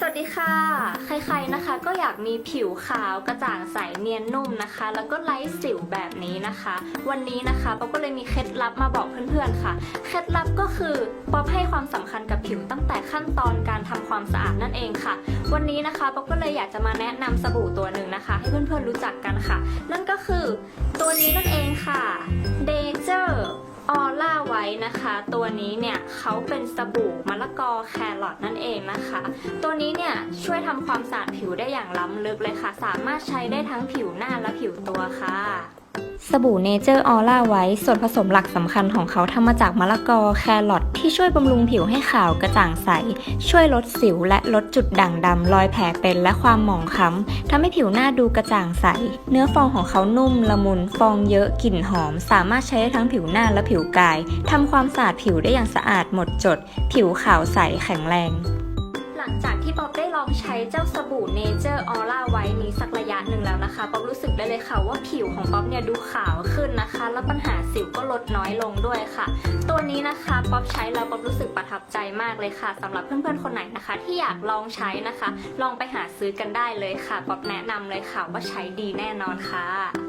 สวัสดีค่ะ ใครๆนะคะ ก็อยากมีผิวขาวกระจ่างใสเนียนนุ่มนะคะ แล้วก็ไร้สิวแบบนี้นะคะ วันนี้นะคะป๊อปก็เลยมีเคล็ดลับมาบอกเพื่อนๆค่ะ เคล็ดลับก็คือป๊อปให้ความสำคัญกับผิวตั้งแต่ขั้นตอนการทำความสะอาดนั่นเองค่ะ วันนี้นะคะป๊อปก็เลยอยากจะมาแนะนำสบู่ตัวหนึ่งนะคะ ให้เพื่อนๆรู้จักกันค่ะ นั่นก็คือตัวนี้นั่นเอง ว้นะคะ ตัวนี้เนี่ยเขาเป็นสบู่มะละกอแครอทนั่นเองนะคะ ตัวนี้เนี่ยช่วยทำความสะอาดผิวได้อย่างล้ำลึกเลยค่ะ สามารถใช้ได้ทั้งผิวหน้าและผิวตัวค่ะ สบู่เนเจอร์ออร่าไว้ส่วนผสมหลักสำคัญของเขาทำมาจากมะละกอแครอทที่ช่วยบำรุงผิวให้ขาวกระจ่างใส ช่วยลดสิวและลดจุดด่างดำรอยแผลเป็นและความหมองคล้ำทำให้ผิวหน้าดูกระจ่างใส เนื้อฟองของเขานุ่มละมุนฟองเยอะกลิ่นหอม สามารถใช้ได้ทั้งผิวหน้าและผิวกายทำความสะอาดผิวได้อย่างสะอาดหมดจด ผิวขาวใสแข็งแรง ลังจากที่ป๊อปได้ลองใช้เจ้าสบู่เนเจอร์ออร่าไว้นี้สักระยะหนึ่งแล้วนะคะป๊อปรู้สึกได้เลยค่ะว่าผิวของป๊อปเนี่ยดูขาวขึ้นนะคะ แล้วปัญหาสิวก็ลดน้อยลงด้วยค่ะ ตัวนี้นะคะป๊อปใช้แล้วป๊อปรู้สึกประทับใจมากเลยค่ะสำหรับเพื่อนๆคนไหนนะคะ ที่อยากลองใช้นะคะ ลองไปหาซื้อกันได้เลยค่ะป๊อปแนะนำเลยค่ะว่าใช้ดีแน่นอนค่ะ